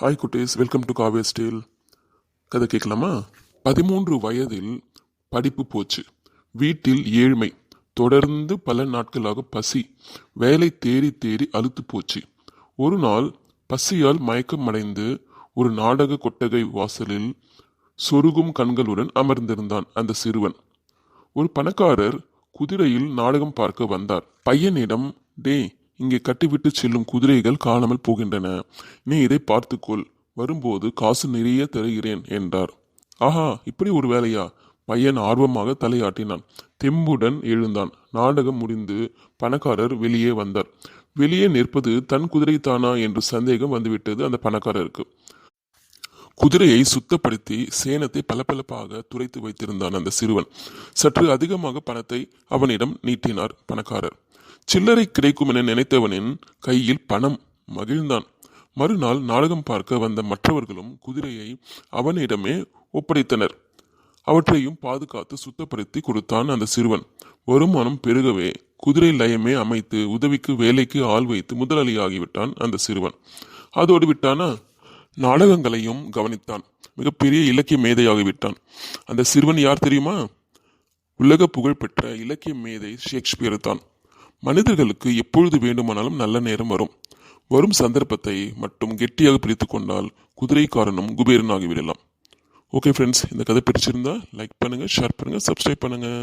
Hi குட்டீஸ். Welcome to காவே steel கதை கேட்கலாமா? பதிமூன்று வயதில் படிப்பு போச்சு. வீட்டில் ஏழ்மை. தொடர்ந்து பல நாட்களாக பசி. வேலை தேடி தேடி அழுத்து போச்சு. ஒரு நாள் பசியால் மயக்கம் அடைந்து ஒரு நாடக கொட்டகை வாசலில் சொருகும் கண்களுடன் அமர்ந்திருந்தான் அந்த சிறுவன். ஒரு பணக்காரர் குதிரையில் நாடகம் பார்க்க வந்தார். பையனிடம் டே இங்கே கட்டிவிட்டு செல்லும் குதிரைகள் காணாமல் போகின்றன. நீ இதை பார்த்துக்கொள். வரும்போது காசு நிறைய தருகிறேன் என்றார். ஆஹா இப்படி ஒரு வேலையா? பையன் ஆர்வமாக தலையாட்டினான். தெம்புடன் எழுந்தான். நாடகம் முடிந்து பணக்காரர் வெளியே வந்தார். வெளியே நிற்பது தன் குதிரை தானா என்று சந்தேகம் வந்துவிட்டது அந்த பணக்காரருக்கு. குதிரையை சுத்தப்படுத்தி சேனத்தை பளபளப்பாக துரைத்து வைத்திருந்தான் அந்த சிறுவன். சற்று அதிகமாக பணத்தை அவனிடம் நீட்டினார் பணக்காரர். சில்லறை கிடைக்கும் என நினைத்தவனின் கையில் பணம் மகிழ்ந்தான். மறுநாள் நாடகம் பார்க்க வந்த மற்றவர்களும் குதிரையை அவனிடமே ஒப்படைத்தனர். அவற்றையும் பாதுகாத்து சுத்தப்படுத்தி கொடுத்தான் அந்த சிறுவன். வருமானம் பெருகவே குதிரை லயமே அமைத்து உதவிக்கு வேலைக்கு ஆள் வைத்து முதலாளியாகிவிட்டான் அந்த சிறுவன். அதோடு விட்டானா? நாடகங்களையும் கவனித்தான். மிகப்பெரிய இலக்கிய மேதையாகிவிட்டான். அந்த சிறுவன் யார் தெரியுமா? உலக புகழ்பெற்ற இலக்கிய மேதை ஷேக்ஸ்பியர் தான். மனிதர்களுக்கு எப்பொழுது வேண்டுமானாலும் நல்ல நேரம் வரும். வரும் சந்தர்ப்பத்தை மட்டும் கெட்டியாக பிடித்து கொண்டால் குதிரைக்காரனும் குபேரன் ஆகிவிடலாம். ஓகே ஃப்ரெண்ட்ஸ் இந்த கதை பிடிச்சிருந்தா லைக் பண்ணுங்கள் ஷேர் பண்ணுங்கள் சப்ஸ்கிரைப் பண்ணுங்கள்